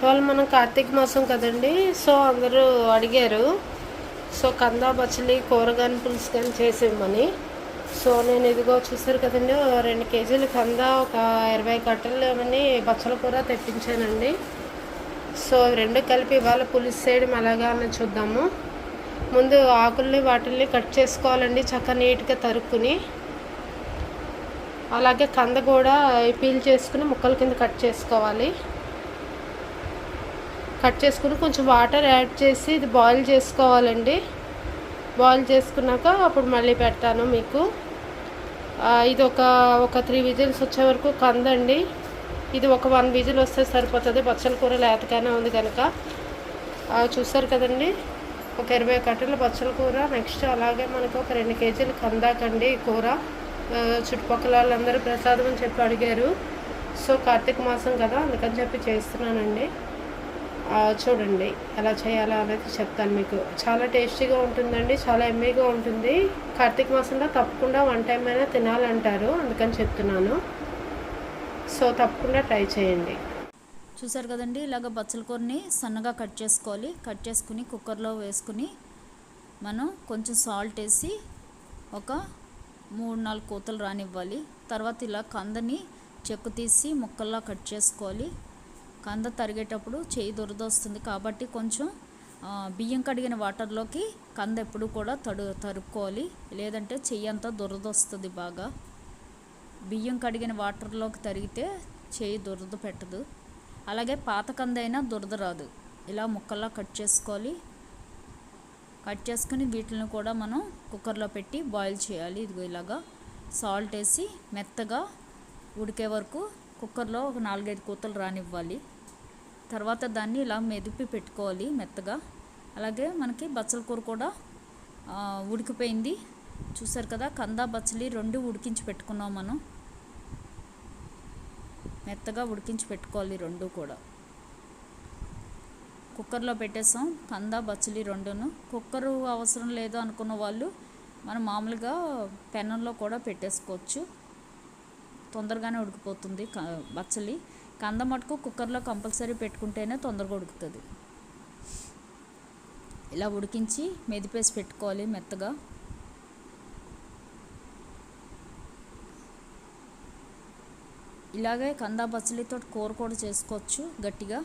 ఇవాళ మనం కార్తీక మాసం కదండి. సో అందరూ అడిగారు. సో కందా బచ్చలి కూరగాయల పులుసు కానీ చేసేమని సో నేను ఇదిగో చూసారు కదండి రెండు కేజీలు కంద ఒక ఇరవై కట్టలు ఏమని బచ్చల కూర తెప్పించానండి. సో రెండు కలిపి ఇవాళ పులుసు చేయడం ఎలాగా అని చూద్దాము. ముందు ఆకుల్ని వాటిల్ని కట్ చేసుకోవాలండి చక్కగా నీట్గా తరుక్కుని. అలాగే కంద కూడా పీల్ చేసుకుని ముక్కల కింద కట్ చేసుకోవాలి. కట్ చేసుకుని కొంచెం వాటర్ యాడ్ చేసి ఇది బాయిల్ చేసుకోవాలండి. బాయిల్ చేసుకున్నాక అప్పుడు మళ్ళీ పెడతాను మీకు. ఇది ఒక ఒక త్రీ విజిల్స్ వచ్చే వరకు కందండి. ఇది ఒక వన్ విజిల్ వస్తే సరిపోతుంది. బచ్చల కూర లేతగానే ఉంది కనుక. చూసారు కదండి? ఒక ఇరవై కట్టెల బచ్చల కూర. నెక్స్ట్ అలాగే మనకు ఒక రెండు కేజీలు కందాకండి ఈ కూర. చుట్టుపక్కల వాళ్ళందరూ ప్రసాదం అని చెప్పి అడిగారు. సో కార్తీక మాసం కదా అందుకని చెప్పి చేస్తున్నానండి. చూడండి ఎలా చేయాలా అనేది చెప్తాను మీకు. చాలా టేస్టీగా ఉంటుందండి చాలా ఎమ్మీగా ఉంటుంది. కార్తీక మాసంలో తప్పకుండా వన్ టైం అయినా తినాలంటారు అందుకని చెప్తున్నాను. సో తప్పకుండా ట్రై చేయండి. చూసారు కదండి ఇలాగ బచ్చలకూరని సన్నగా కట్ చేసుకోవాలి. కట్ చేసుకుని కుక్కర్లో వేసుకుని మనం కొంచెం సాల్ట్ వేసి ఒక మూడు నాలుగు కూతలు రానివ్వాలి. తర్వాత ఇలా కందని చెక్కు తీసి ముక్కల్లా కట్ చేసుకోవాలి. కంద తరిగేటప్పుడు చేయి దురద వస్తుంది కాబట్టి కొంచెం బియ్యం కడిగిన వాటర్లోకి కంద ఎప్పుడు కూడా తడు తరుక్కోవాలి. లేదంటే చెయ్యి అంతా దురద వస్తుంది బాగా. బియ్యం కడిగిన వాటర్లోకి తరిగితే చేయి దురద పెట్టదు. అలాగే పాత కంద అయినా దురద రాదు. ఇలా ముక్కల్లా కట్ చేసుకోవాలి. కట్ చేసుకుని వీటిని కూడా మనం కుక్కర్లో పెట్టి బాయిల్ చేయాలి. ఇదిగో ఇలాగా సాల్ట్ వేసి మెత్తగా ఉడికే వరకు కుక్కర్లో ఒక నాలుగైదు కూతలు రానివ్వాలి. తర్వాత దాన్ని ఇలా మెదిపి పెట్టుకోవాలి మెత్తగా. అలాగే మనకి బచ్చల కూర కూడా ఉడికిపోయింది. చూసారు కదా కంద బచ్చలి రెండు ఉడికించి పెట్టుకున్నాం మనం. మెత్తగా ఉడికించి పెట్టుకోవాలి రెండు కూడా. కుక్కర్లో పెట్టేసాం కంద బచ్చలి రెండును. కుక్కరు అవసరం లేదు అనుకున్న వాళ్ళు మనం మామూలుగా పెనంలో కూడా పెట్టేసుకోవచ్చు. తొందరగానే ఉడికిపోతుంది క బచ్చలి కంద మటుకు కుక్కర్లో కంపల్సరీ పెట్టుకుంటేనే తొందరగా ఉడుకుతుంది. ఇలా ఉడికించి మెదిపేసి పెట్టుకోవాలి మెత్తగా. ఇలాగే కందా పచ్చలితో కూర కూడా చేసుకోవచ్చు గట్టిగా.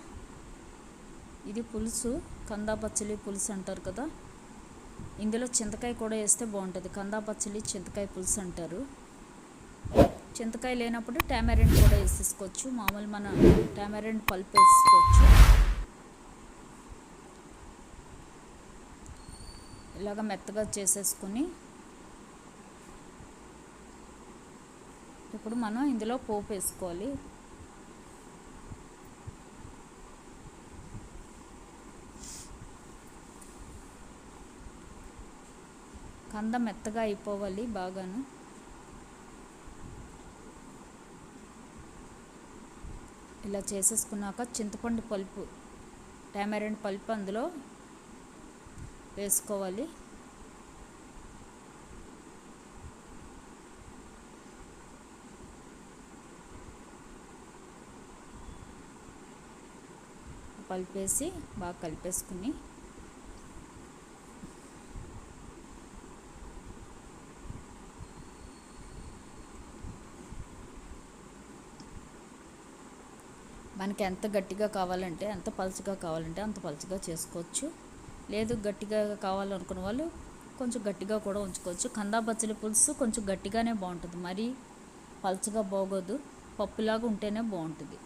ఇది పులుసు కందా పచ్చలి పులుసు అంటారు కదా. ఇందులో చింతకాయ కూడా వేస్తే బాగుంటుంది. కందా పచ్చలి చింతకాయ పులుసు అంటారు. చింతకాయ లేనప్పుడు టామరెంట్ కూడా వేసేసుకోవచ్చు. మామూలు మన టామరెంట్ పల్పు వేసుకోవచ్చు. ఇలాగ మెత్తగా చేసేసుకుని ఇప్పుడు మనం ఇందులో పోపు వేసుకోవాలి. కంద మెత్తగా అయిపోవాలి బాగాను. ఇలా చేసేసుకున్నాక చింతపండు పలుపు టామరెండ్ పల్పు అందులో వేసుకోవాలి. పల్పేసి బాగా కలిపేసుకుని మనకి ఎంత గట్టిగా కావాలంటే ఎంత పలుచగా కావాలంటే అంత పలుచగా చేసుకోవచ్చు. లేదు గట్టిగా కావాలనుకున్న వాళ్ళు కొంచెం గట్టిగా కూడా ఉంచుకోవచ్చు. కందా బచ్చలి పులుసు కొంచెం గట్టిగానే బాగుంటుంది. మరీ పలుచగా బాగోదు. పప్పులాగా ఉంటేనే బాగుంటుంది.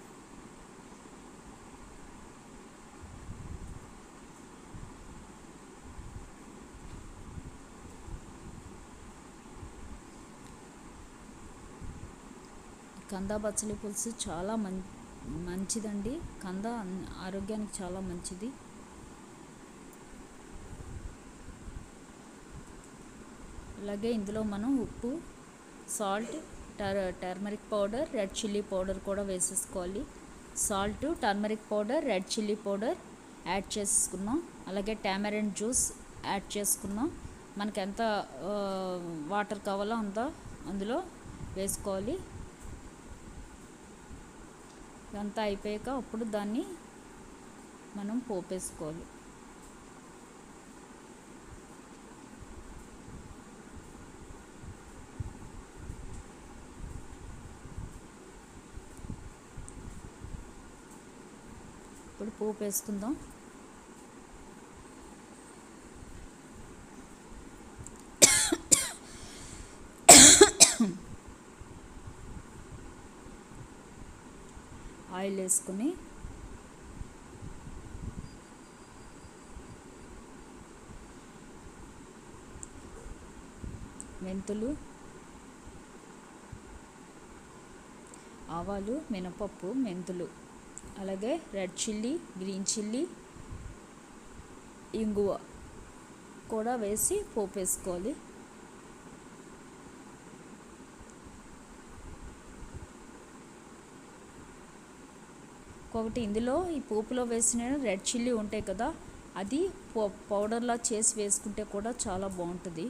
కంద బచ్చలి పులుసు చాలా మంచి మంచిదండి. కంద ఆరోగ్యానికి చాలా మంచిది. అలాగే ఇందులో మనం ఉప్పు సాల్ట్ టర్ turmeric powder red chilli powder కూడా వేసేసుకోవాలి. Salt turmeric powder red chilli powder add చేసుకున్నాం. అలాగే టామరెంట్ జ్యూస్ యాడ్ చేసుకున్నాం. మనకి ఎంత వాటర్ కావాలో అంత అందులో వేసుకోవాలి. ఇదంతా అయిపోయాక అప్పుడు దాన్ని మనం పోపేసుకోవాలి. ఇప్పుడు పోపు వేసుకుందాం ఆయిల్ వేసుకుని మెంతులు ఆవాలు మినపప్పు మెంతులు అలాగే రెడ్ చిల్లీ గ్రీన్ చిల్లీ ఇంగువ కూడా వేసి పోపు ఇంకొకటి ఇందులో ఈ పోపులో వేసిన రెడ్ చిల్లీ ఉంటాయి కదా అది పౌ పౌడర్లా చేసి వేసుకుంటే కూడా చాలా బాగుంటుంది.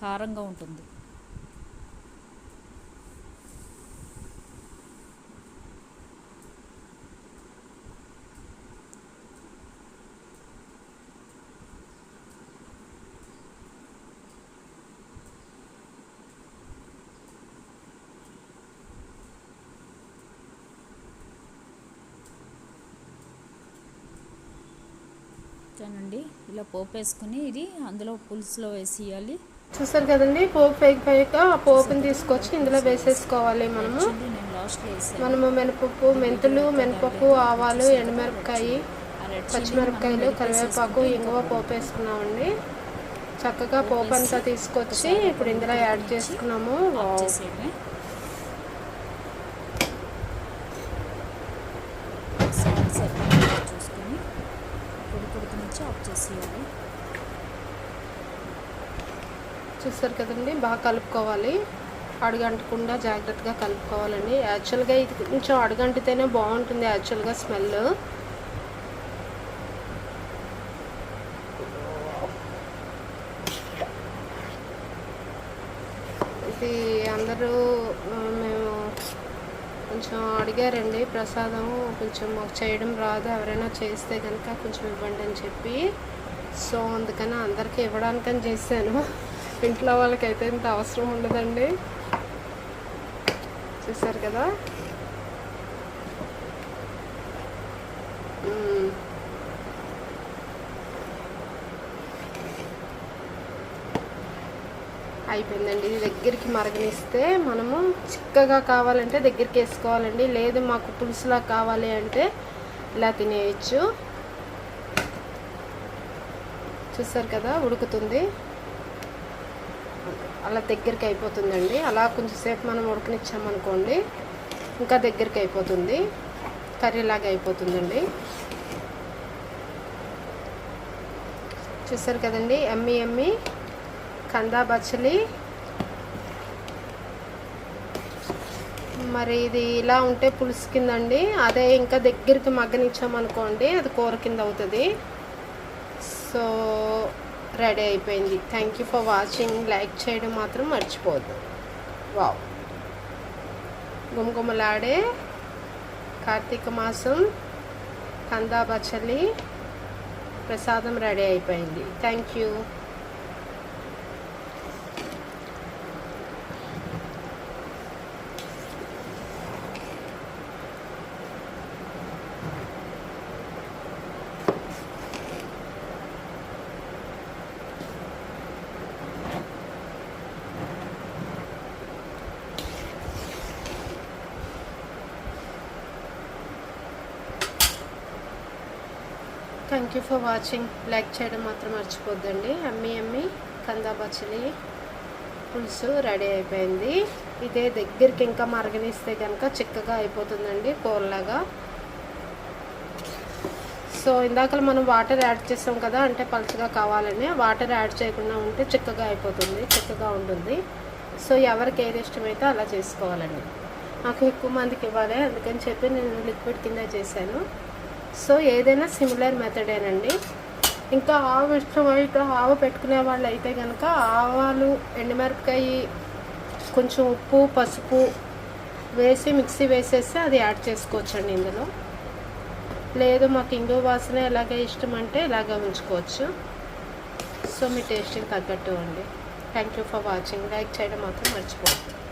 కారంగా ఉంటుంది. అండి ఇలా పోపు వేసుకుని ఇది అందులో పులుసులో వేసేయాలి. చూసారు కదండి పోపు వేగిపోయాక ఆ పోపుని తీసుకొచ్చి ఇందులో వేసేసుకోవాలి మనము. మనము మినపప్పు మెంతులు మినపప్పు ఆవాలు ఎండుమిరపకాయ పచ్చిమిరపకాయలు కరివేపాకు ఇంగువ పోపు వేసుకున్నామండి. చక్కగా పోపు అంతా తీసుకొచ్చి ఇప్పుడు ఇందులో యాడ్ చేసుకున్నాము వావ్. చేసేయడమే సాల్ట్ సరిపోయిందో చూసుకొని పొడి పొడికి చూస్తారు కదండి బాగా కలుపుకోవాలి. అడుగంటకుండా జాగ్రత్తగా కలుపుకోవాలండి. యాక్చువల్గా ఇది కొంచెం అడుగంటితేనే బాగుంటుంది యాక్చువల్గా స్మెల్ ఇది అందరూ మేము కొంచెం అడిగారండి ప్రసాదం. కొంచెం మాకు చేయడం రాదు. ఎవరైనా చేస్తే కనుక కొంచెం ఇవ్వండి అని చెప్పి. సో అందుకని అందరికీ ఇవ్వడానికని చేశాను. ఇంట్లో వాళ్ళకైతే ఇంత అవసరం ఉండదండి. చూసారు కదా? అయిపోయిందండి. ఇది దగ్గరికి మరగనిస్తే మనము చిక్కగా కావాలంటే దగ్గరికి వేసుకోవాలండి. లేదు మాకు పులుసులా కావాలి అంటే ఇలా తినేయచ్చు. చూసారు కదా ఉడుకుతుంది. అలా దగ్గరికి అయిపోతుందండి. అలా కొంచెంసేపు మనం ఉడకనిచ్చామనుకోండి ఇంకా దగ్గరికి అయిపోతుంది. కర్రీలాగా అయిపోతుందండి. చూసారు కదండి ఎమ్మి ఎమ్మి కందా బచ్చలి. మరి ఇది ఇలా ఉంటే పులుసు కిందండి అదే ఇంకా దగ్గరికి మగ్గనిచ్చామనుకోండి అది కూర కింద అవుతుంది. సో రెడీ అయిపోయింది. Thank you for watching like చేయడం మాత్రం మర్చిపోద్దు వావ్ గుమగుమలాడే కార్తీక మాసం కందా బచ్చలి ప్రసాదం రెడీ అయిపోయింది. Thank you thank you for watching like చేయడం మాత్రం మర్చిపోద్దండి. అమ్మి అమ్మి కందా బచ్చలి పులుసు రెడీ అయిపోయింది. ఇదే దగ్గరికి ఇంకా మరగనిస్తే కనుక చిక్కగా అయిపోతుందండి కూరలాగా. సో ఇందాక మనం వాటర్ యాడ్ చేసాం కదా అంటే పలుచగా కావాలని. వాటర్ యాడ్ చేయకుండా ఉంటే చిక్కగా అయిపోతుంది చిక్కగా ఉంటుంది. సో ఎవరికి ఏది ఇష్టమైతే అలా చేసుకోవాలండి. నాకు ఎక్కువ మందికి ఇవ్వాలి అందుకని చెప్పి నేను లిక్విడ్ కింద చేశాను. సో ఏదైనా సిమిలర్ మెథడేనండి ఇంకా ఆవు ఇష్టం ఇష్టమైతే ఆవు పెట్టుకునే వాళ్ళు అయితే కనుక ఆవాలు ఎండుమిరపకాయ కొంచెం ఉప్పు పసుపు వేసి మిక్సీ వేసేసి అది యాడ్ చేసుకోవచ్చండి ఇందులో. లేదు మాకు ఇంగు వాసన ఎలాగ ఇష్టం అంటే ఇలాగ ఉంచుకోవచ్చు. సో మీ టేస్ట్కి తగ్గట్టు అండి thank you for watching like చేయడం మాత్రం మర్చిపోతుంది